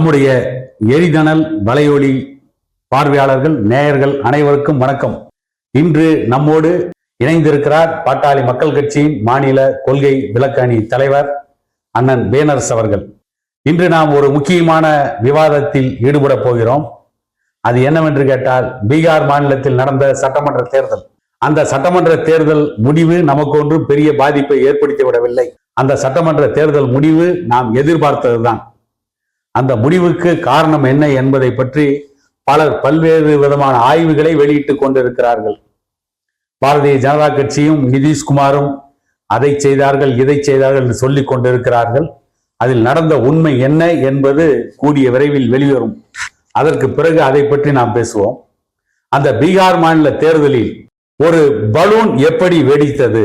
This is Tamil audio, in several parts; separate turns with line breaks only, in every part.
நம்முடைய எரிதணல் வலையொலி பார்வையாளர்கள் நேயர்கள் அனைவருக்கும் வணக்கம். இன்று நம்மோடு இணைந்திருக்கிறார் பாட்டாளி மக்கள் கட்சியின் மாநில கொள்கை விளக்கணி தலைவர் அண்ணன் பேனர்ஸ் அவர்கள். இன்று நாம் ஒரு முக்கியமான விவாதத்தில் ஈடுபட போகிறோம். அது என்னவென்று கேட்டால் பீகார் மாநிலத்தில் நடந்த சட்டமன்ற தேர்தல். அந்த சட்டமன்ற தேர்தல் முடிவு நமக்கு ஒன்றும் பெரிய பாதிப்பை ஏற்படுத்தி விடவில்லை. அந்த சட்டமன்ற தேர்தல் முடிவு நாம் எதிர்பார்த்ததுதான். அந்த முடிவுக்கு காரணம் என்ன என்பதை பற்றி பலர் பல்வேறு விதமான ஆய்வுகளை வெளியிட்டுக் கொண்டிருக்கிறார்கள். பாரதிய ஜனதா கட்சியும் நிதிஷ்குமாரும் அதை செய்தார்கள் இதை செய்தார்கள் என்று சொல்லிக் கொண்டிருக்கிறார்கள். அதில் நடந்த உண்மை என்ன என்பது கூடிய விரைவில் வெளிவரும். அதற்கு பிறகு அதை பற்றி நாம் பேசுவோம். அந்த பீகார் மாநில தேர்தலில் ஒரு பலூன் எப்படி வெடித்தது?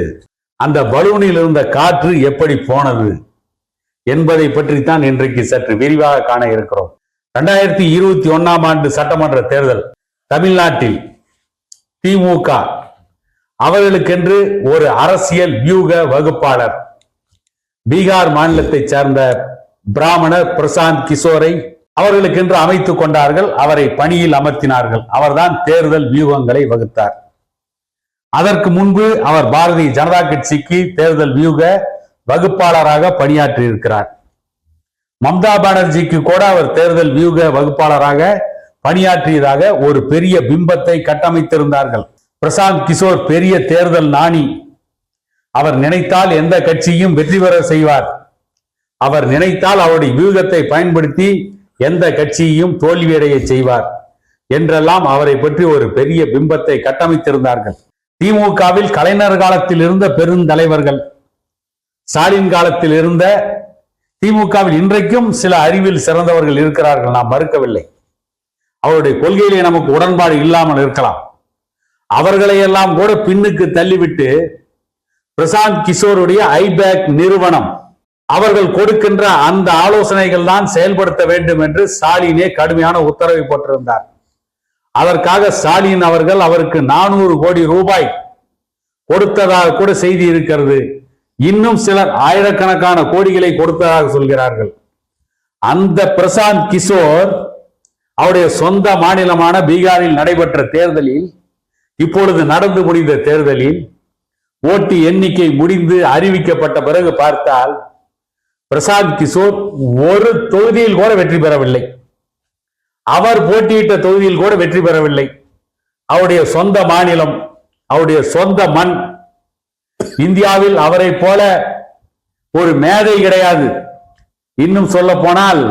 அந்த பலூனில் இருந்த காற்று எப்படி போனது? என்பதை பற்றித்தான் இன்றைக்கு சற்று விரிவாக காண இருக்கிறோம். ரெண்டாயிரத்தி இருபத்தி ஒன்னாம் ஆண்டு சட்டமன்ற தேர்தல் தமிழ்நாட்டில் திமுக அவர்களுக்கென்று ஒரு அரசியல் வியூக வகுப்பாளர். பீகார் மாநிலத்தை சேர்ந்த பிராமணர் பிரசாந்த் கிஷோரை அவர்களுக்கென்று அமைத்துக் கொண்டார்கள். அவரை பணியில் அமர்த்தினார்கள். அவர்தான் தேர்தல் வியூகங்களை வகுத்தார். அதற்கு முன்பு அவர் பாரதிய ஜனதா கட்சிக்கு தேர்தல் வியூக வகுப்பாளராக பணியாற்றி இருக்கிறார் மம்தா பானர்ஜிக்கு கூட அவர் தேர்தல் வியூக வகுப்பாளராக பணியாற்றியதாக ஒரு பெரிய பிம்பத்தை கட்டமைத்திருந்தார்கள். பிரசாந்த் கிஷோர் பெரிய தேர்தல் நாணி. அவர் நினைத்தால் எந்த கட்சியும் வெற்றி பெற செய்வார். அவர் நினைத்தால் அவருடைய வியூகத்தை பயன்படுத்தி எந்த கட்சியையும் தோல்வியடைய செய்வார் என்றெல்லாம் அவரை பற்றி ஒரு பெரிய பிம்பத்தை கட்டமைத்திருந்தார்கள். திமுகவில் கலைஞர் காலத்தில் இருந்த பெருந்தலைவர்கள் ஸ்டாலின் காலத்தில் இருந்த திமுகவில் இன்றைக்கும் சில அறிவில் சிறந்தவர்கள் இருக்கிறார்கள். நாம் மறுக்கவில்லை. அவருடைய கொள்கையிலே நமக்கு உடன்பாடு இல்லாமல் இருக்கலாம். அவர்களை எல்லாம் கூட பின்னுக்கு தள்ளிவிட்டு பிரசாந்த் கிஷோருடைய ஐபேக் நிறுவனம். அவர்கள் கொடுக்கின்ற அந்த ஆலோசனைகள் தான் செயல்படுத்த வேண்டும் என்று ஸ்டாலினே கடுமையான உத்தரவை போட்டிருந்தார். அதற்காக ஸ்டாலின் அவர்கள் அவருக்கு நானூறு கோடி ரூபாய் கொடுத்ததாக கூட செய்தி இருக்கிறது. இன்னும் சிலர் ஆயிரக்கணக்கான கோடிகளை கொடுத்ததாக சொல்கிறார்கள். அந்த பிரசாந்த் கிஷோர் அவருடைய சொந்த மாநிலமான பீகாரில் நடைபெற்ற தேர்தலில் இப்பொழுது நடந்து முடிந்த தேர்தலில் ஓட்டு எண்ணிக்கை முடிந்து அறிவிக்கப்பட்ட பிறகு பார்த்தால் பிரசாந்த் கிஷோர் ஒரு தொகுதியில் கூட வெற்றி பெறவில்லை. அவர் போட்டியிட்ட தொகுதியில் கூட வெற்றி பெறவில்லை. அவருடைய சொந்த மாநிலம் அவருடைய சொந்த மண் இந்தியாவில் அவரை போல ஒரு மேதை கிடையாது. இன்னும் சொல்ல போனால்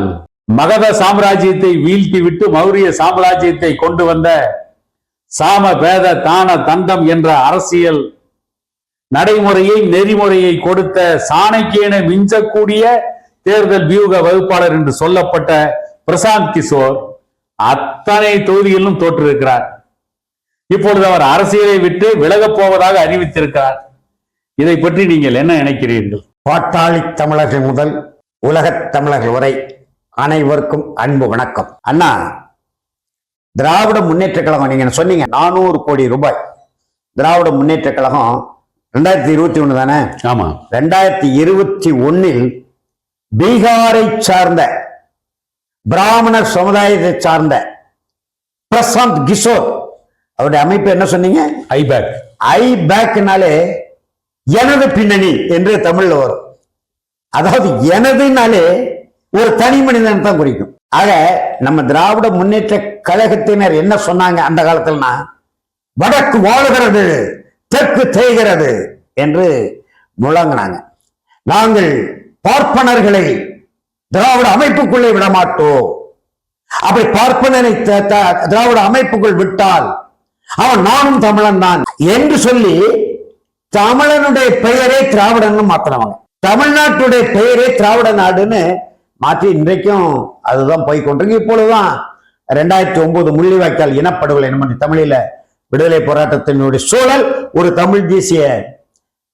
மகத சாம்ராஜ்யத்தை வீழ்த்தி விட்டு மௌரிய சாம்ராஜ்யத்தை கொண்டு வந்த சாம பேத தான தண்டம் என்ற அரசியல் நடைமுறையை நெறிமுறையை கொடுத்த சாணக்கியனை மிஞ்சக்கூடிய தேர்தல் வியூக வகுப்பாளர் என்று சொல்லப்பட்ட பிரசாந்த் கிஷோர் அத்தனை தொகுதிகளிலும் தோற்றிருக்கிறார். இப்பொழுது அவர் அரசியலை விட்டு விலகப் போவதாக அறிவித்திருக்கிறார். இதை பற்றி நீங்கள் என்ன நினைக்கிறீர்கள்?
பாட்டாளி தமிழர்கள் முதல் உலகத் தமிழர்கள் வரை அனைவருக்கும் அன்பு வணக்கம். அண்ணா திராவிட முன்னேற்ற கழகம் நீங்க சொன்னீங்க? நானூறு கோடி ரூபாய். திராவிட முன்னேற்ற கழகம் ரெண்டாயிரத்தி இருபத்தி ஒண்ணு தானே?
ஆமா.
ரெண்டாயிரத்தி இருபத்தி ஒன்னில் பீகாரை சார்ந்த பிராமணர் சமுதாயத்தை சார்ந்த பிரசாந்த் கிஷோர். அவருடைய அமைப்பு என்ன சொன்னீங்க?
ஐபேக்
ஐ பேக்னாலே எனது பின்னணி என்று தமிழ்ல வரும். அதாவது எனதுனாலே ஒரு தனி மனிதன் தான் குறிக்கும். ஆக நம்ம திராவிட முன்னேற்ற கழகத்தினர் என்ன சொன்னாங்க அந்த காலத்தில்னா வடக்கு வாழுகிறது தெற்கு தேய்கிறது என்று முழங்கினாங்க. நாங்கள் பார்ப்பனர்களை திராவிட அமைப்புக்குள்ளே விடமாட்டோம். அப்படி பார்ப்பனரை திராவிட அமைப்புக்குள் விட்டால் அவன் நானும் தமிழன் தான் என்று சொல்லி தமிழனுடைய பெயரே திராவிடன்னு மாத்தினவங்க. தமிழ்நாட்டுடைய பெயரே திராவிட நாடுன்னு மாற்றி இன்றைக்கும் அதுதான் போய் கொண்டிருக்கு. இப்பொழுதுதான் ரெண்டாயிரத்தி ஒன்பது முள்ளிவாய்க்கால் இனப்படுகொலை நம்ம தமிழில விடுதலை போராட்டத்தினுடைய சூழல் ஒரு தமிழ் தேசிய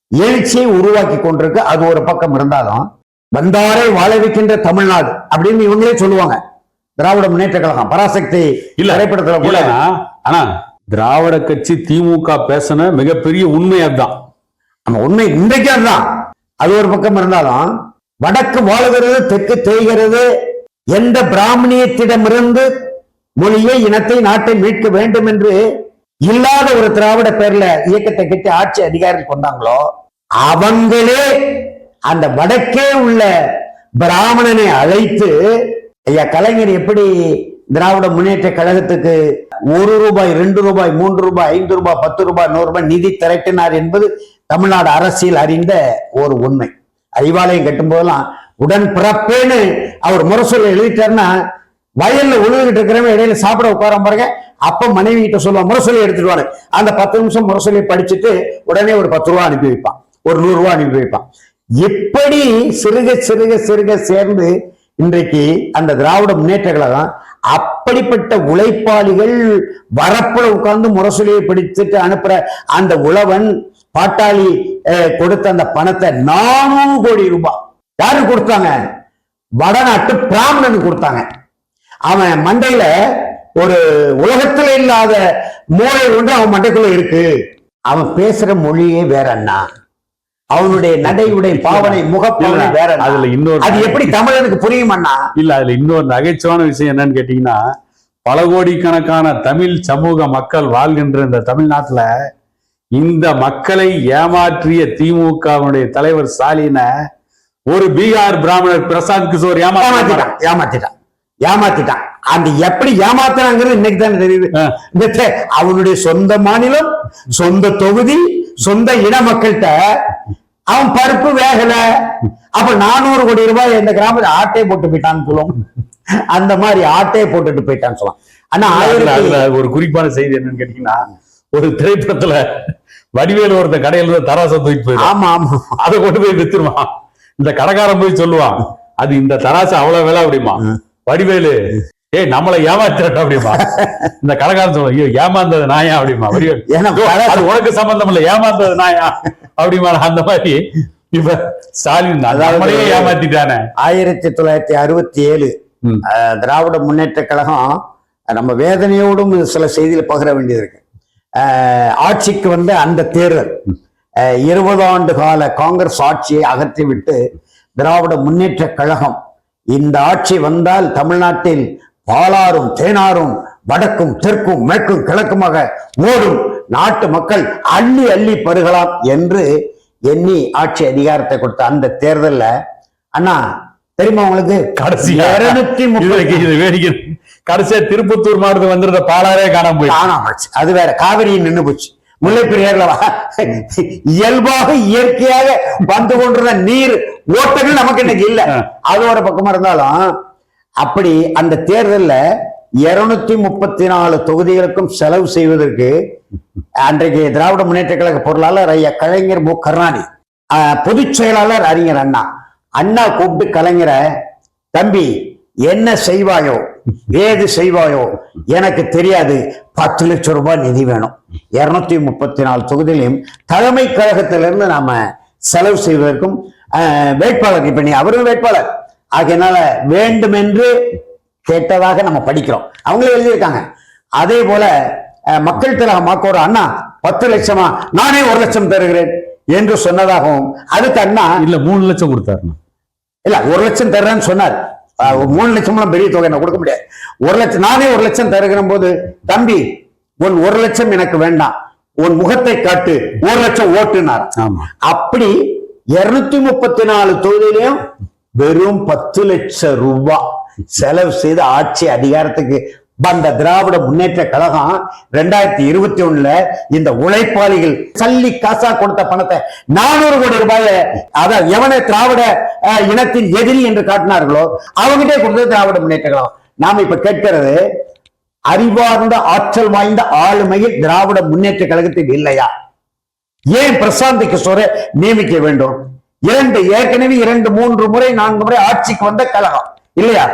எழுச்சியை உருவாக்கி கொண்டிருக்கு. அது ஒரு பக்கம் இருந்தாலும் வந்தாரை வாழ வைக்கின்ற தமிழ்நாடு அப்படின்னு இவங்களே சொல்லுவாங்க. திராவிட முன்னேற்ற கழகம் பராசக்தி
இல்ல
திரைப்படத்துல கூட.
ஆனா திராவிட கட்சி திமுக பேசின மிகப்பெரிய உண்மை அதுதான்.
நம்ம உண்மை இன்றைக்கு அதுதான். அது ஒரு பக்கம் இருந்தாலும் வடக்கு வாழுகிறது தெற்கு தேய்கிறது எந்த பிராமணியத்திடமிருந்து மொழியை இனத்தை நாட்டை மீட்க வேண்டும் என்று இல்லாத ஒரு திராவிட பேர்ல இயக்கத்தை கட்டி ஆட்சி அதிகாரம் கொண்டாங்களோ அவங்களே அந்த வடக்கே உள்ள பிராமணனை அழைத்து ஐயா கலைஞர் எப்படி திராவிட முன்னேற்ற கழகத்துக்கு ஒரு ரூபாய் ரெண்டு ரூபாய் மூன்று ரூபாய் ஐந்து ரூபாய் பத்து ரூபாய் நூறு ரூபாய் நிதி திரட்டினார் என்பது தமிழ்நாடு அரசியல் அறிந்த ஒரு உண்மை. அறிவாலயம் கட்டும் போதெல்லாம் உடன் பிறப்பேன்னு அவர் முரசொல்ல எழுதிட்டாருன்னா வயல்ல உழுதுகிட்டு இருக்கிறவங்க இடையில சாப்பிட உட்கார பாருங்க அப்ப மனைவி கிட்ட சொல்லுவான் முரசொலி எடுத்துட்டு அந்த பத்து நிமிஷம் முரசொலி படிச்சுட்டு உடனே ஒரு பத்து ரூபா அனுப்பி வைப்பான். ஒரு நூறு ரூபா அனுப்பி வைப்பான். இப்படி சிறுக சிறுக சிறுக சேர்ந்து இன்றைக்கு அந்த திராவிட முன்னேற்ற கழகம் அப்படிப்பட்ட உழைப்பாளிகள் வரப்புல உட்கார்ந்து முரசொலியை படிச்சுட்டு அனுப்புற அந்த உழவன் பாட்டாளி கொடுத்த அந்த பணத்தை நானூறு கோடி ரூபாய். யாரு கொடுத்தாங்க? வடநாட்டு பிராமணனுக்கு கொடுத்தாங்க. அவன் மண்டையில ஒரு உலகத்துல இல்லாத மூளை ஒன்று அவன் மண்டைக்குள்ள இருக்கு. அவன் பேசுற மொழியே வேற அண்ணா. அவனுடைய நடை உடை பாவனை முகப்பாவனை வேற.
அதுல இன்னொரு
அது எப்படி தமிழனுக்கு புரியும் அண்ணா?
இல்ல அதுல இன்னொரு நகைச்சுவான விஷயம் என்னன்னு கேட்டீங்கன்னா பல கோடிக்கணக்கான தமிழ் சமூக மக்கள் வாழ்கின்ற இந்த தமிழ்நாட்டுல இந்த மக்களை ஏமாற்றிய திமுகவுடைய தலைவர் ஸ்டாலினை ஒரு பீகார் பிராமணர் பிரசாந்த் கிஷோர் ஏமாத்திட்டான்
ஏமாத்திட்டான் ஏமாத்திட்டான். அந்த எப்படி ஏமாத்துறாங்கிறது இன்னைக்கு தானே தெரியுது. அவனுடைய சொந்த மாநிலம் சொந்த தொகுதி சொந்த இன மக்கள்கிட்ட அவன் பருப்பு வேகல. அப்ப நானூறு கோடி ரூபாய் இந்த கிராமத்துல ஆட்டை போட்டு போயிட்டான்னு சொல்லுவோம். அந்த மாதிரி ஆட்டை போட்டுட்டு போயிட்டான்னு சொல்லலாம். ஆனா
ஒரு குறிப்பான செய்தி என்னன்னு கேட்டீங்கன்னா ஒரு திரைப்படத்துல வடிவேலு ஒருத்த கடையில இருந்து தராசை தூக்கி போயிடும்.
ஆமா ஆமா.
அதை கொண்டு போய் வித்துருவான். இந்த கடைக்காரன் போய் சொல்லுவான் அது இந்த தராசு அவ்வளவு விலை அப்படிமா வடிவேலு ஏய் நம்மளை ஏமாத்திரட்ட அப்படிமா இந்த கடைக்காரன் சொல்லுவான் ஐயோ ஏமாந்தது நாயா அப்படிமா வடிவேலு அது உனக்கு சம்பந்தம் இல்ல ஏமாந்தது நாயா அப்படிமா அந்த மாதிரி இப்ப ஸ்டாலின் நம்மளையே ஏமாத்திட்டானே.
ஆயிரத்தி தொள்ளாயிரத்தி அறுபத்தி ஏழு திராவிட முன்னேற்ற கழகம் நம்ம வேதனையோடும் சில செய்திகள் பகிர வேண்டியது இருக்கு. ஆட்சிக்கு வந்த அந்த தேர்தல் அஹ், இருபது ஆண்டு கால காங்கிரஸ் ஆட்சியை அகற்றிவிட்டு திராவிட முன்னேற்ற கழகம் இந்த ஆட்சி வந்தால் தமிழ்நாட்டில் பாலாரும் தேனாரும் வடக்கும் தெற்கும் மேற்கும் கிழக்குமாக ஓடும். நாட்டு மக்கள் அள்ளி அள்ளி பருகலாம் என்று எண்ணி ஆட்சி அதிகாரத்தை கொடுத்த அந்த தேர்தல்ல. அண்ணா தெரியுமா உங்களுக்கு?
கடைசியா?
இருநூத்தி முப்பது
கடைசியா திருப்பத்தூர் மாவட்டத்துக்கு வந்திருந்த பாலாரே காணாம போய்
காணாம போச்சு. அது வேற காவிரி நின்னு போச்சு. முல்லை பெரியாறுல வா- இயல்பாக இயற்கையாக வந்து கொண்டிருந்த நீர் ஓட்டங்கள் நமக்கு இன்னைக்கு இல்ல. அது ஒரு பக்கமா இருந்தாலும் அப்படி அந்த தேர்தல்ல இருநூத்தி முப்பத்தி நாலு தொகுதிகளுக்கும் செலவு செய்வதற்கு அன்றைக்கு திராவிட முன்னேற்ற கழக பொருளாளர் ஐயா கலைஞர் மு. கருணாநிதி பொதுச் செயலாளர் அறிஞர் அண்ணா. அண்ணா கூப்பிட்டு கலைஞரை தம்பி என்ன செய்வாயோ ஏது செய்வாயோ எனக்கு தெரியாது. பத்து லட்சம் ரூபாய் நிதி வேணும். இருநூத்தி முப்பத்தி நாலு தொகுதியிலையும் தலைமை கழகத்திலிருந்து நாம செலவு செய்வதற்கும் வேட்பாளர் இப்ப நீ அவரும் வேட்பாளர். ஆகையினால வேண்டுமென்று கேட்டதாக நம்ம படிக்கிறோம். அவங்களே எழுதியிருக்காங்க. அதே போல மக்கள் திலக மாக்கோட அண்ணா பத்து லட்சமா நானே ஒரு லட்சம் தருகிறேன் என்று சொன்னதாகவும் அதுக்கு அண்ணா
இல்ல மூணு லட்சம் கொடுத்தாருண்ணா.
இல்ல ஒரு லட்சம் தர்றேன்னு சொன்னார். மூணு லட்சம்லாம் பெரிய தொகை நான் கொடுக்க முடியாது. ஒரு லட்சம் நானே ஒரு லட்சம் தருகிற போது தம்பி உன் ஒரு லட்சம் எனக்கு வேண்டாம். உன் முகத்தை காட்டு. ஒரு லட்சம் ஓட்டுனார்.
ஆமா.
அப்படி இருநூத்தி முப்பத்தி நாலு தொகுதியிலையும் வெறும் பத்து லட்சம் ரூபாய் செலவு செய்து ஆட்சி அதிகாரத்துக்கு வந்த திராவிட முன்னேற்ற கழகம் ரெண்டாயிரத்தி இருபத்தி ஒண்ணுல இந்த உழைப்பாளிகள் சல்லி காசா கொடுத்த பணத்தை நானூறு கோடி ரூபாய அதான் எவனை திராவிட இனத்தின் எதிரி என்று காட்டினார்களோ அவங்ககிட்டே கொடுத்தது திராவிட முன்னேற்ற கழகம். நாம இப்ப கேட்கிறது அறிவார்ந்த ஆற்றல் வாய்ந்த ஆளுமையில் திராவிட முன்னேற்ற கழகத்தில் இல்லையா? ஏன் பிரசாந்த் கிஷோரை நியமிக்க வேண்டும்? இரண்டு ஏற்கனவே இரண்டு மூன்று முறை நான்கு முறை ஆட்சிக்கு வந்த கழகம் இல்லையா?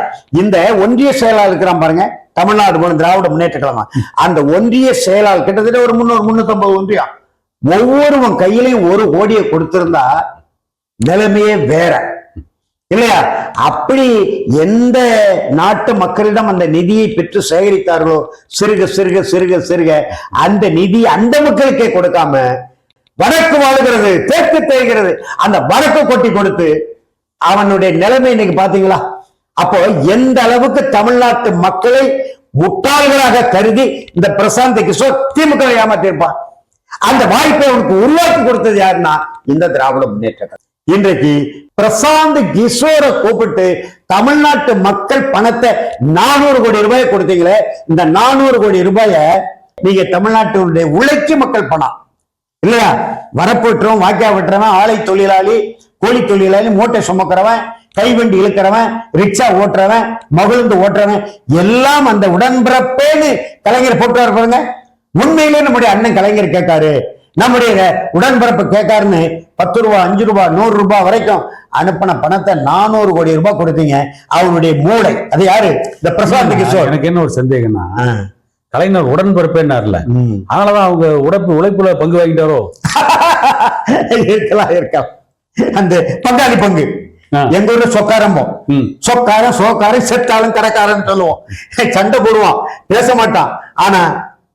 இந்த ஒன்றிய செயலாளர் இருக்கிறான் பாருங்க. தமிழ்நாடு போன திராவிட முன்னேற்ற கழகம். அந்த ஒன்றிய செயலாளர் கிட்டத்தட்ட ஒரு முன்னூறு முன்னூத்தி ஒன்றியம் ஒவ்வொருவன் கையிலையும் ஒரு கோடியை கொடுத்திருந்தா நிலைமையே வேற. இல்லையா? அப்படி எந்த நாட்டு மக்களிடம் அந்த நிதியை பெற்று சேகரித்தார்களோ சிறுக சிறுக சிறுக சிறுக அந்த நிதி அந்த மக்களுக்கே கொடுக்காம வடக்கு வாழுகிறது தெற்கு தேய்கிறது. அந்த வடக்கு கொட்டி கொடுத்து அவனுடைய நிலைமை இன்னைக்கு பாத்தீங்களா? அப்போ எந்த அளவுக்கு தமிழ்நாட்டு மக்களை முட்டாள்களாக கருதி இந்த பிரசாந்த் கிஷோர் திமுக ஏமாத்திருப்பான் அந்த வாய்ப்பை அவனுக்கு உருவாக்கி கொடுத்தது யாருன்னா இந்த திராவிட முன்னேற்ற இன்றைக்கு பிரசாந்த் கிஷோரை கூப்பிட்டு தமிழ்நாட்டு மக்கள் பணத்தை நானூறு கோடி ரூபாயை கொடுத்தீங்களே இந்த நானூறு கோடி ரூபாயை நீங்க தமிழ்நாட்டினுடைய உழைச்சி மக்கள் பணம். இல்லையா? வரப்போட்டுறோம் வாக்கியா விட்டுறவன் ஆலை தொழிலாளி கோழி தொழிலாளி மூட்டை சுமக்கிறவன் கைவண்டி இழுக்கிறவன் ரிக்ஷா ஓட்டுறவன் மகிழ்ந்து ஓட்டுறவன் எல்லாம் அந்த உடன்பிறப்பேன்னு கலைஞர் போட்டு பாருங்க. உண்மையிலே நம்முடைய அண்ணன் கலைஞர் கேட்காரு. நம்முடைய உடன்பிறப்பு கேட்காருன்னு பத்து ரூபா அஞ்சு ரூபா நூறு ரூபாய் வரைக்கும் அனுப்பின பணத்தை நானூறு கோடி ரூபாய் கொடுத்தீங்க. அவருடைய மூளை. அது யாரு? இந்த பிரசாந்த் கிஷோர்.
எனக்கு என்ன ஒரு சந்தேகம்னா. கலைஞர் உடன்பிறப்பேன்னார்ல. அதனாலதான் அவங்க உழைப்பு உழைப்புல பங்கு வாங்கிட்டாரோ
இருக்கலாம் இருக்கலாம். அந்த பங்காளி பங்கு. எங்க ஊர்ல சொக்காரம்போம். சொக்காரன் சோக்காரன் செத்தாலும் கடைக்காரன் சொல்லுவோம். சண்டை போடுவான். பேச மாட்டான். ஆனா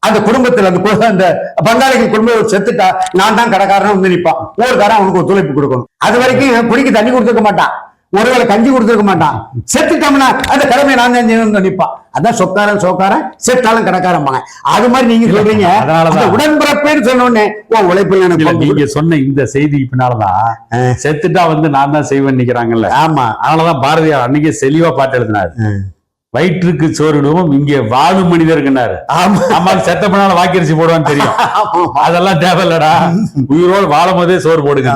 அந்த குடும்பத்துல அந்த அந்த பங்காளிகள் குடும்பம் செத்துட்டா நான் தான் கடைக்காரன் வந்து நிப்பான். ஊருக்காரன் அவனுக்கு ஒத்துழைப்பு கொடுக்கணும். அது வரைக்கும் குடிக்கு தண்ணி கொடுத்துருக்க மாட்டான். ஒருவேளை கஞ்சி கொடுத்துருக்க மாட்டான். செத்துட்டோம்னா அந்த கடமை நான் தான் செய்யணும்னு நிப்பான் அதான் சொக்காரன் சோக்காரன் செத்தாலும் கடைக்காரன் பாங்க அது மாதிரி நீங்க சொல்றீங்க. அந்த உடன்பிறப்பேன்னு சொன்ன உடனே ஓ உழைப்பில் எனக்கு
நீங்க சொன்ன இந்த செய்திக்கு பின்னாலதான். செத்துட்டா வந்து நான் தான் செய்வேன் நிக்கிறாங்கல்ல
ஆமா.
அதனாலதான் பாரதியார் அன்னைக்கே செலிவா பாட்டு எழுதினாரு. வயிற்றுக்கு சோறுடுவோம் இங்கே வாழும் மனிதர்க்குனாரு
ஆமா.
ஆமா செத்த பின்னால வாக்கரிசி போடுவான்னு தெரியும். அதெல்லாம் தேவையில்லடா. உயிரோடு வாழும் போதே சோறு போடுங்க.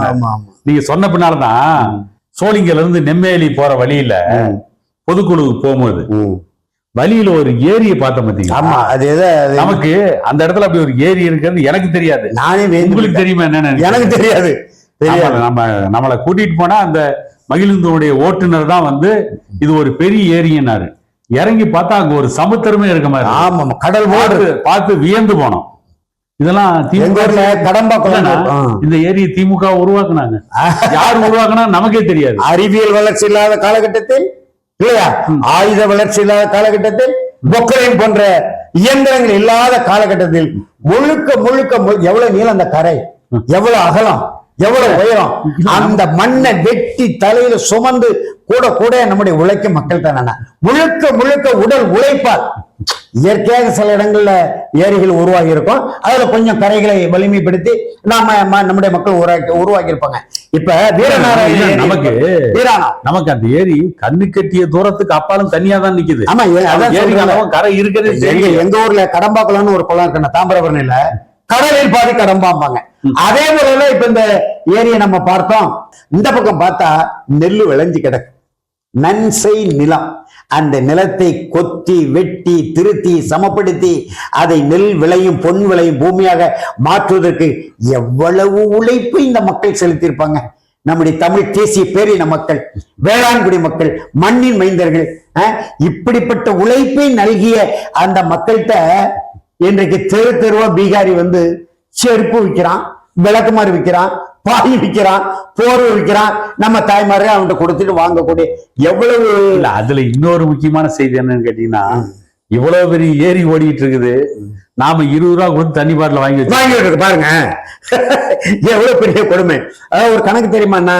நீங்க சொன்ன பின்னாலதான் சோழிங்கல இருந்து நெம்மேலி போற வழியில பொதுக்குழுவுக்கு போகும்போது. வழியில ஒரு ஏரியை பார்த்தோம் பாத்தீங்களா?
ஆமா அது எதை
நமக்கு அந்த இடத்துல அப்படி ஒரு ஏரி இருக்கிறது எனக்கு தெரியாது.
நானே
உங்களுக்கு தெரியுமா என்னன்னு
எனக்கு தெரியாது. தெரியாது.
நம்ம நம்மளை கூட்டிட்டு போனா அந்த மகிழுந்தனுடைய ஓட்டுநர் தான் வந்து இது ஒரு பெரிய ஏரியினாரு இறங்கி பார்த்தா அங்க ஒரு சமுத்திரமே இருக்க மாதிரி.
ஆமா. கடல்
பார்த்து வியந்து போனோம். இதெல்லாம் திமுக இந்த ஏரியை திமுக உருவாக்குனாங்க. யார் உருவாக்குனா நமக்கே தெரியாது.
அறிவியல் வளர்ச்சி இல்லாத காலகட்டத்தில் இல்லையா? ஆயுத வளர்ச்சி இல்லாத காலகட்டத்தில் பொக்கரைன் போன்ற இயந்திரங்கள் இல்லாத காலகட்டத்தில் முழுக்க முழுக்க எவ்வளவு நீளம் அந்த கரை? எவ்வளவு அகலம்? எவ்வளவு உயரம்? அந்த மண்ணை வெட்டி தலையில சுமந்து கூட கூட நம்முடைய உழைக்கும் மக்கள் தானே. முழுக்க முழுக்க உடல் உழைப்பால் இயற்கையாக சில இடங்கள்ல ஏரிகள் உருவாகி இருக்கும் அதுல கொஞ்சம் கரைகளை வலிமைப்படுத்தி நாம நம்முடைய மக்கள் உருவாக்கி உருவாக்கி இருப்பாங்க இப்ப வீரநாராயண
நமக்கு நமக்கு அந்த ஏரி கண்ணு கட்டிய தூரத்துக்கு அப்பாலும் தனியா தான் நிக்குது.
ஆமா
கரை இருக்கிறதே
எங்க ஊர்ல கடம்பாக்குளம்னு ஒரு குளம் இருக்கு தாமிரபரணியில. கடலில் பாதி கடம்பாம்பாங்க. அதே போல இப்ப இந்த ஏரியை நம்ம பார்த்தோம். இந்த பக்கம் பார்த்தா நெல்லு விளைஞ்சு கிடக்கு. நன்சை நிலம். அந்த நிலத்தை கொத்தி வெட்டி திருத்தி சமப்படுத்தி அதை நெல் விளையும் பொன் விளையும் பூமியாக மாற்றுவதற்கு எவ்வளவு உழைப்பு இந்த மக்கள் செலுத்தியிருப்பாங்க. நம்முடைய தமிழ் தேசிய பேரின மக்கள் வேளாண்குடி மக்கள் மண்ணின் மைந்தர்கள் இப்படிப்பட்ட உழைப்பை நல்கிய அந்த மக்கள்கிட்ட இன்றைக்கு தெரு தெருவா பீகாரி வந்து செருப்பு விற்கிறான் விளக்குமாறு விற்கிறான் பாய் விற்கிறான் போர்வை விற்கிறான் நம்ம தாய்மாரே அவன்கிட்ட கொடுத்துட்டு வாங்கக்கூடிய எவ்வளவு
இல்ல அதுல இன்னொரு முக்கியமான செய்தி என்னன்னு கேட்டீங்கன்னா இவ்வளவு பெரிய ஏரி ஓடிட்டு இருக்குது நாம இருபது ரூபா கொடுத்து தண்ணி பாட்டில் வாங்கி
வாங்கி விட்டுருக்கு பாருங்க. எவ்வளவு பெரிய கொடுமை. அதாவது ஒரு கணக்கு தெரியுமாண்ணா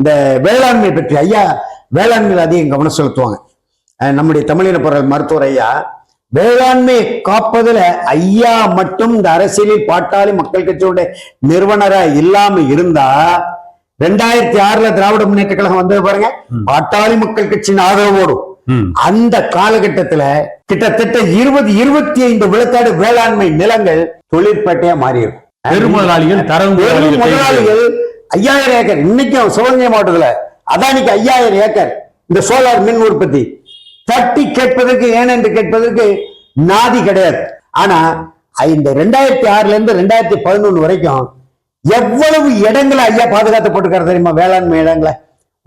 இந்த வேளாண்மை பற்றி ஐயா வேளாண்மையில் அதிகம் கவனம் செலுத்துவாங்க. நம்முடைய தமிழின பொருள் மருத்துவர் ஐயா வேளாண்மையை காப்பதுல ஐயா மட்டும் இந்த அரசியலில் பாட்டாளி மக்கள் கட்சியோட நிறுவனரா இல்லாம இருந்தா ரெண்டாயிரத்தி ஆறுல திராவிட முன்னேற்ற கழகம் வந்தது பாருங்க. பாட்டாளி மக்கள் கட்சியின் ஆதரவோடு. அந்த காலகட்டத்துல கிட்டத்தட்ட இருபது இருபத்தி ஐந்து விழுக்காடு வேளாண்மை நிலங்கள் தொழிற்பேட்டையா மாறி இருக்கும்
பெருமுதலாளிகள்
முதலாளிகள் ஐயாயிரம் ஏக்கர். இன்னைக்கும் சிவகங்கை மாவட்டத்துல அதானிக்கு ஐயாயிரம் ஏக்கர். இந்த சோலார் மின் உற்பத்தி. தட்டி கேட்பதற்கு ஏன் என்று கேட்பதற்கு நாதி கிடையாது. ஆனா இந்த ரெண்டாயிரத்தி ஆறுல இருந்து ரெண்டாயிரத்தி பதினொன்னு வரைக்கும் எவ்வளவு இடங்களை ஐயா பாதுகாத்து போட்டுக்கிறார் தெரியுமா? வேளாண்மை இடங்களை.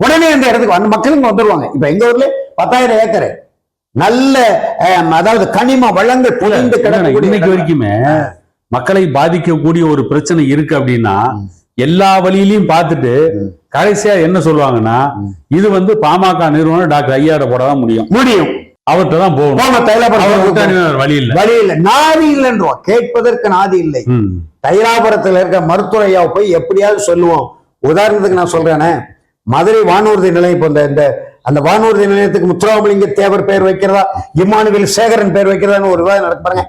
உடனே அந்த இடத்துக்கு அந்த மக்கள் இங்க வந்துருவாங்க. இப்ப எங்க ஊர்ல? பத்தாயிரம் ஏக்கர். நல்ல அதாவது கனிம வளங்கள் புரிந்து
இன்னைக்கு. வரைக்குமே மக்களை பாதிக்கக்கூடிய ஒரு பிரச்சனை இருக்கு அப்படின்னா எல்லா வழியிலையும் பார்த்துட்டு கடைசியா என்ன சொல்லுவாங்கன்னா இது வந்து பாமக நிறுவனம் டாக்டர் ஐயாட போட தான் முடியும்.
முடியும்.
அவர்கிட்ட தான் போகணும். வழி இல்ல.
வழி இல்லை. நாதி இல்லைன்றோம். கேட்பதற்கு நாதி இல்லை. தைலாபுரத்துல இருக்க மருத்துவ ஐயாவை போய் எப்படியாவது சொல்லுவோம். உதாரணத்துக்கு நான் சொல்றேனே. மதுரை வானூர்தி நிலையம் இப்போ இந்த இந்த அந்த வானூர்தி நிலையத்துக்கு முத்துராமலிங்க தேவர் பேர் வைக்கிறதா? இமானுவேல் சேகரன் பேர் வைக்கிறதான்னு ஒரு விவாதம் நடக்கு பாருங்க.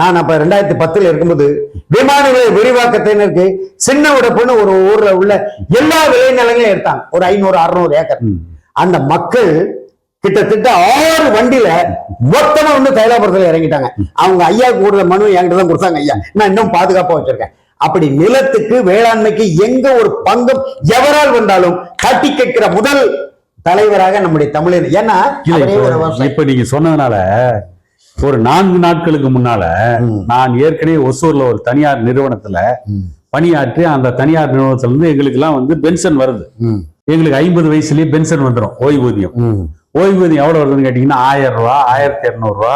நான் அப்ப ரெண்டாயிரத்தி பத்துல இருக்கும்போது விமான நிலைய விரிவாக்கத்தினருக்கு சின்ன உடப்புன்னு ஒரு ஊர்ல உள்ள எல்லா விளைநிலங்களையும் எடுத்தாங்க. ஒரு ஐநூறு அறுநூறு ஏக்கர். அந்த மக்கள் கிட்டத்தட்ட ஆறு வண்டியில மொத்தமா வந்து தைலாபுரத்துல இறங்கிட்டாங்க. அவங்க ஐயா கூட மனு என்கிட்ட தான் கொடுத்தாங்க ஐயா. நான் இன்னும் பாதுகாப்பா வச்சிருக்கேன். அப்படி நிலத்துக்கு வேளாண்மைக்கு எங்க ஒரு பங்கம் எவரால் வந்தாலும் தட்டி கேட்கிற முதல் தலைவராக நம்முடைய தமிழர். ஏன்னா
இப்ப- நீங்க சொன்னதுனால ஒரு நான்கு நாட்களுக்கு முன்னால. நான் ஏற்கனவே ஒசூர்ல ஒரு தனியார் நிறுவனத்துல பணியாற்றி அந்த தனியார் நிறுவனத்துல இருந்து எங்களுக்கு எல்லாம் வந்து பென்ஷன் வருது. எங்களுக்கு ஐம்பது வயசுலயே பென்ஷன் வந்துடும் ஓய்வூதியம். ஓய்வூதியம் எவ்வளவு வருதுன்னு கேட்டீங்கன்னா ஆயிரம் ரூபா ஆயிரத்தி இருநூறு ரூபா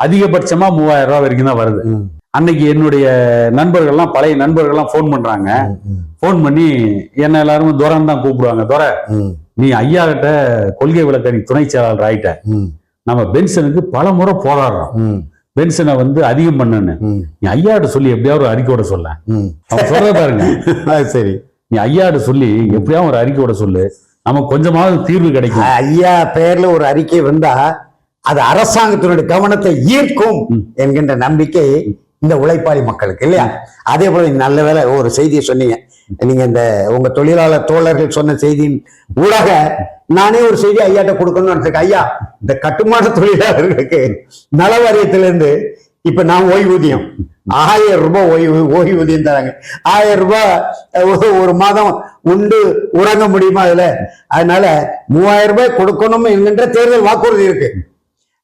அதிகபட்சமா மூவாயிரம் ரூபாய் வரைக்கும் தான் வருது. அன்னைக்கு என்னுடைய நண்பர்கள்லாம் பழைய நண்பர்கள்லாம் ஃபோன் பண்றாங்க.
ம்,
ஃபோன் பண்ணி என்ன எல்லாரும் துரம் தான் கூப்பிடுவாங்க துரை நீ ஐயா கிட்ட கொள்கை விளக்கணி துணை செயலாளர் ஆயிட்ட. நம்ம பென்ஷனுக்கு பல முறை போராடுறோம்.
ம்,
பென்ஷனை வந்து அதிகம் பண்ணுன்னு. நீ ஐயாட்ட சொல்லி எப்படியாவது ஒரு அறிக்கையோட சொல்ல. அவன் சொல்றத பாருங்க.
சரி.
நீ ஐயாட்ட சொல்லி எப்படியாவது ஒரு அறிக்கையோட சொல்லு. நமக்கு கொஞ்சமாவது தீர்வு கிடைக்கும்.
ஐயா பெயர்ல ஒரு அறிக்கை வந்தா அது அரசாங்கத்தினுடைய கவனத்தை ஈர்க்கும். என்கின்ற நம்பிக்கை இந்த உழைப்பாளி மக்களுக்கு இல்லையா? அதே போல நல்ல வேளை ஒரு செய்தியை சொன்னீங்க. நீங்க இந்த உங்க தொழிலாளர் தோழர்கள் சொன்ன செய்தியின் ஊடாக நானே ஒரு செய்தி ஐயாட்ட கொடுக்கணும்னு நினைச்சிருக்கேன். ஐயா இந்த கட்டுமான தொழிலாளர்களுக்கு நல வாரியத்திலிருந்து இப்ப நான் ஓய்வூதியம். ஆயிரம் ரூபாய் ஓய்வு ஓய்வூதியம் தராங்க. ஆயிரம் ரூபாய் ஒரு- ஒரு மாதம் உண்டு உறங்க முடியுமா அதுல? அதனால மூவாயிரம் ரூபாய் கொடுக்கணும் என்கின்ற தேர்தல் வாக்குறுதி இருக்கு.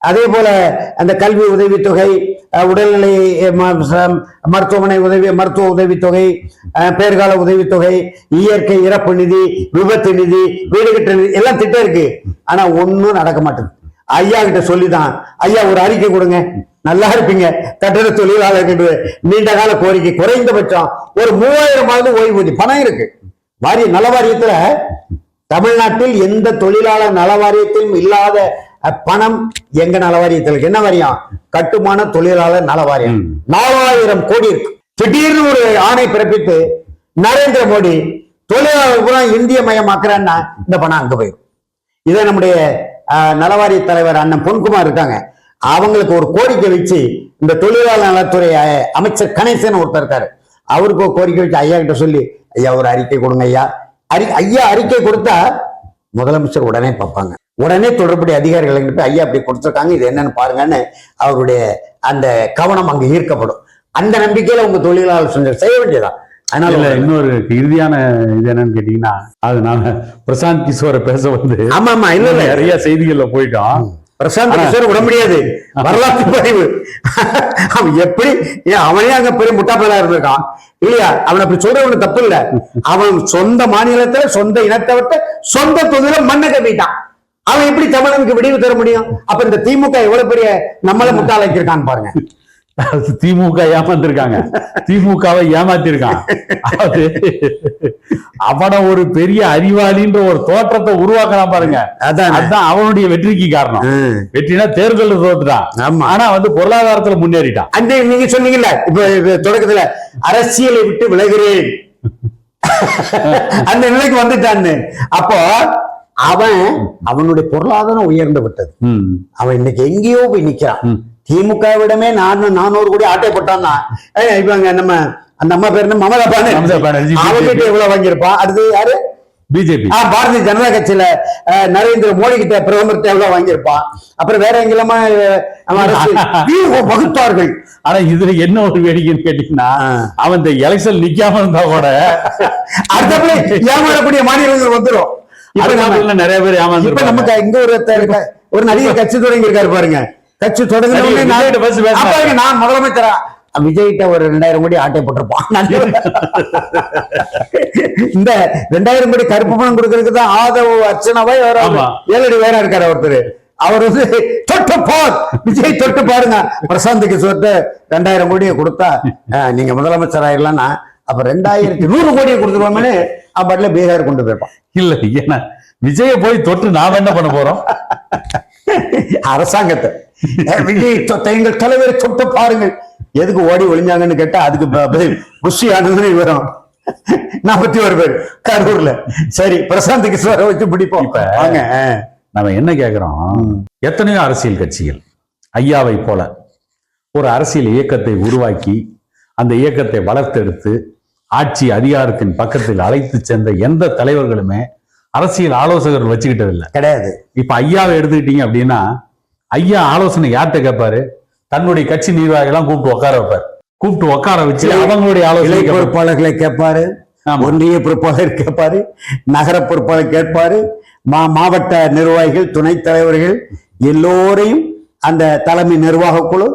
அதே போல அந்த கல்வி உதவித்தொகை உடல்நிலை ம- மருத்துவமனை உதவி மருத்துவ உதவித்தொகை அஹ், பேர்கால உதவித்தொகை இயற்கை இறப்பு நிதி விபத்து நிதி வீடு கட்ட நிதி எல்லாம் திட்டம் இருக்கு. ஆனா ஒண்ணும் நடக்க மாட்டேங்குது. ஐயா கிட்ட சொல்லிதான். ஐயா ஒரு அறிக்கை கொடுங்க. நல்லா இருப்பீங்க. கட்டட தொழிலாளர்கள் நீண்ட கால கோரிக்கை. குறைந்தபட்சம் ஒரு மூவாயிரமாவது ஓய்வூதியம் பணம் இருக்கு. வாரிய நல வாரியத்துல தமிழ்நாட்டில் எந்த தொழிலாளர் நல வாரியத்திலும் இல்லாத பணம் எங்க நல வாரியத்தில் இருக்கு? என்ன வாரியம்? கட்டுமான தொழிலாளர் நல வாரியம்
ம்.
நாலாயிரம் கோடி இருக்கு. திடீர்னு ஒரு ஆணை பிறப்பித்து நரேந்திர மோடி தொழிலாளர் பூரா இந்திய மயமாக்குறான்னா இந்த பணம் அங்க போயிடும். இதை நம்முடைய நலவாரிய தலைவர் அண்ணன் பொன்குமார் இருக்காங்க. அவங்களுக்கு ஒரு கோரிக்கை வச்சு இந்த தொழிலாளர் நலத்துறை அமைச்சர் கணேசன் ஒருத்தர் இருக்காரு. அவருக்கு ஒரு கோரிக்கை வச்சு ஐயா கிட்ட சொல்லி ஐயா ஒரு அறிக்கை கொடுங்க ஐயா. அறி ஐயா அறிக்கை கொடுத்தா முதலமைச்சர் உடனே பார்ப்பாங்க. உடனே தொடர்புடைய அதிகாரிகள் கிட்ட ஐயா அப்படி கொடுத்துருக்காங்க இது என்னன்னு பாருங்கன்னு அவருடைய அந்த கவனம் அங்க ஈர்க்கப்படும். அந்த நம்பிக்கையில உங்க தொழிலாளர் செஞ்ச செய்ய வேண்டியதான் அதனால
இன்னொரு இறுதியான இது என்னன்னு கேட்டீங்கன்னா அது நாம பிரசாந்த் கிஷோரை பேச வந்து
ஆமா ஆமா இல்ல
நிறைய செய்திகள்ல போயிட்டோம்.
பிரசாந்த் கிஷோர் விட முடியாது. வரலாற்று பதிவு. அவன் எப்படி ஏன் அவனே அங்க பெரிய முட்டாப்பலா இருந்திருக்கான். இல்லையா? அவன் அப்படி சொல்றவனு தப்பு இல்ல. அவன் சொந்த மாநிலத்துல சொந்த இனத்தை விட்டு சொந்த தொகுதியில மண்ணை கட்டிட்டான். அவன் எப்படி தமிழனுக்கு விடிவு தர முடியும்? அப்ப இந்த திமுக எவ்வளவு பெரிய நம்மள முட்டாளாக்கியிருக்கான்னு பாருங்க.
திமுக ஏமாத்திருக்காங்க. திமுகவை ஏமாத்திருக்கான். அவன ஒரு பெரிய அறிவாளின்ற ஒரு தோற்றத்தை உருவாக்கலாம் பாருங்க.
அதான்.
அதுதான் அவனுடைய வெற்றிக்கு காரணம். வெற்றினா தேர்தல் தோத்துட்டான். ஆனா வந்து பொருளாதாரத்துல முன்னேறிட்டான்.
அந்த நீங்க சொன்னீங்கல்ல இப்ப இது தொடக்கத்துல அரசியலை விட்டு விலகிறேன். அந்த நிலைக்கு வந்துட்டான்னு. அப்போ அவன் அவனுடைய பொருளாதாரம் உயர்ந்து விட்டது. அவன் இன்னைக்கு எங்கேயோ போய் நிக்கிறான்.
ம்.
திமுக விடமே நான் நானூறு கோடி ஆட்டை போட்டான்னா ஏய், இவங்க நம்ம அந்த அம்மா பேர் என்ன? மமதா பானர்ஜி அவகிட்ட எவ்வளவு வாங்கியிருப்பான்? அடுத்து யாரு?
பிஜேபி.
பாரதிய ஜனதா கட்சியில நரேந்திர மோடி கிட்ட பிரதமர் எவ்வளவு வாங்கியிருப்பான்? அப்புறம் வேற எங்கெல்லாமா வகுத்தார்கள்
ஆனா இதுல என்ன ஒரு வேடிக்கைன்னு கேட்டீங்கன்னா. அவன் இந்த எலெக்ஷன் நிக்காம இருந்தா கூட
அடுத்தபடி ஏமாறக்கூடிய மாநிலங்கள்
தமிழ்நாட்டுல நிறைய பேர்
இப்ப
ஏமாந்துருப்பாங்க
நமக்கு இங்க ஒரு ஒரு நடிகர் கட்சி தொடங்கி இருக்காரு பாருங்க. கட்சி தொடங்கின
நடிகர்
உடனே நான் முதலமைச்சரா? விஜய்கிட்ட ஒரு ரெண்டாயிரம் கோடி ஆட்டை போட்டிருப்பான். இந்த ரெண்டாயிரம் கோடி கருப்பு பணம் கொடுக்கறதுக்கு தான் ஆதவ அர்ச்சனாவா. ஏழடி வேற இருக்காரு ஒருத்தர் அவர் வந்து தொட்டு பார். விஜய் தொட்டு பாருங்க. பிரசாந்த் கிஷோர்ட்ட ரெண்டாயிரம் கோடியை கொடுத்தா நீங்க முதலமைச்சர் ஆயிடலாம்னா அப்ப ரெண்டாயிரத்தி நூறு கோடியை கொடுத்துருவாங்கன்னு அப்பாட்டில பீகார் கொண்டு போயிருப்பான்.
இல்ல ஏன்னா விஜய போய் தொட்டு நாம என்ன பண்ண போறோம்?
அரசாங்கத்தை. விஜய் எங்கள் தலைவரை தொட்டு பாருங்கள். எதுக்கு ஓடி ஒளிஞ்சாங்கன்னு கேட்டா அதுக்கு பதில் புஷி ஆனதுன்னு வரும் நாற்பத்தி ஒரு பேர் கரூர்ல. சரி பிரசாந்த் கிஷோரை வச்சு பிடிப்போம்.
இப்ப-. நம்ம என்ன கேக்குறோம்? எத்தனையோ அரசியல் கட்சிகள் ஐயாவை போல ஒரு அரசியல் இயக்கத்தை உருவாக்கி அந்த இயக்கத்தை வளர்த்தெடுத்து ஆட்சி அதிகாரத்தின் பக்கத்தில் அழைத்து சென்ற எந்த தலைவர்களுமே அரசியல் ஆலோசகர் வச்சுக்கிட்டது இல்ல
கிடையாது.
இப்ப ஐயாவை எடுத்துக்கிட்டீங்க அப்படின்னா ஐயா ஆலோசனை யார்கிட்ட கேட்பாரு? தன்னுடைய கட்சி நிர்வாகிகளாம் கூப்பிட்டு உட்கார வைப்பார். கூப்பிட்டு உட்கார வச்சு அவங்களுடைய ஆலோசனை.
பொறுப்பாளர்களை கேட்பாரு. ஒன்றிய பொறுப்பாளர் கேட்பாரு. நகர பொறுப்பாளர் கேட்பாரு. மா மாவட்ட நிர்வாகிகள் துணைத் தலைவர்கள் எல்லோரையும் அந்த தலைமை நிர்வாக குழு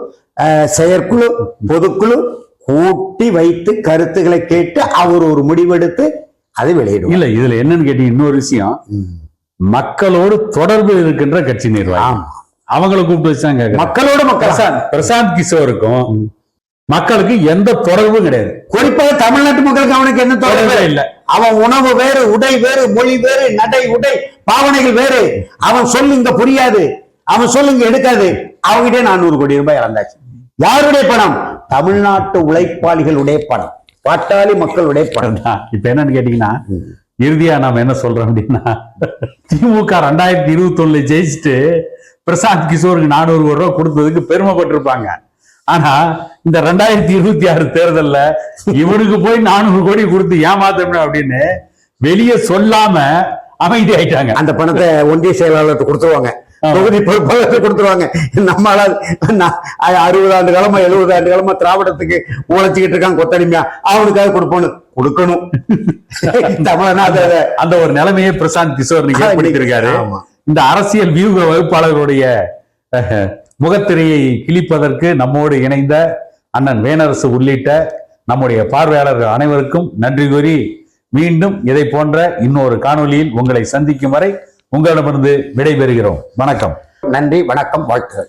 செயற்குழு பொதுக்குழு கூட்டி வைத்து கருத்துக்களை கேட்டு அவர் ஒரு முடிவெடுத்து அதை வெளியிடுவார்.
இல்ல இதுல என்னன்னு கேட்டீங்க இன்னொரு விஷயம். மக்களோடு தொடர்பு இருக்கின்ற கட்சி நிர்வாகி.
ஆமா.
அவங்கள கூப்பிட்டு கேட்கறேன்
மக்களோட மக்கள்?
பிரசாந்த் கிஷோருக்கும் மக்களுக்கு எந்த தொடர்பும் கிடையாது.
குறிப்பாக தமிழ்நாட்டு மக்களுக்கு அவனுக்கு என்ன தொடர்பு?
இல்ல.
அவன் உணவு வேறு உடை வேறு மொழி வேறு நடை உடை பாவனைகள் வேறு. அவன் சொல்லு இங்க புரியாது. அவன் சொல்லு இங்க எடுக்காது. அவங்கிட்டே நானூறு கோடி ரூபாய் இறந்தாச்சு. யாருடைய பணம்? தமிழ்நாட்டு உழைப்பாளிகளுடைய பணம் பாட்டாளி மக்களுடைய பணம்.
இப்ப என்னன்னு கேட்டீங்கன்னா இறுதியா நாம என்ன சொல்றோம் அப்படின்னா திமுக ரெண்டாயிரத்தி இருபத்தி ஒண்ணுல ஜெயிச்சுட்டு பிரசாந்த் கிஷோருக்கு நானூறு கோடி ரூபாய் கொடுத்ததுக்கு பெருமைப்பட்டிருப்பாங்க. ஆனா இந்த ரெண்டாயிரத்தி இருபத்தி ஆறு தேர்தல்ல இவனுக்கு போய் நானூறு கோடி கொடுத்து ஏமாத்தணும் அப்படின்னு வெளியே சொல்லாம அமைதி ஆயிட்டாங்க
அந்த பணத்தை ஒன்றிய செயலாளருக்கு கொடுத்துருவாங்க. தொகுதி கொடுத்துருவாங்க. நம்மளால அறுபது ஆண்டு காலமா எழுபது ஆண்டு காலமா திராவிடத்துக்கு உழைச்சிக்கிட்டு இருக்கான் கொத்தடிமையா. அவனுக்காக கொடுப்போம் கொடுக்கணும். தமிழ்நாடு
அந்த ஒரு நிலைமையை பிரசாந்த் கிஷோர் நீங்க. இந்த அரசியல் வியூக வகுப்பாளர்களுடைய முகத்திரையை கிழிப்பதற்கு நம்மோடு இணைந்த அண்ணன் வேணரசு உள்ளிட்ட நம்முடைய பார்வையாளர்கள் அனைவருக்கும் நன்றி கூறி மீண்டும் இதை போன்ற இன்னொரு காணொளியில் உங்களை சந்திக்கும் வரை உங்களிடமிருந்து விடைபெறுகிறோம். வணக்கம்.
நன்றி வணக்கம் வாழ்த்துகள்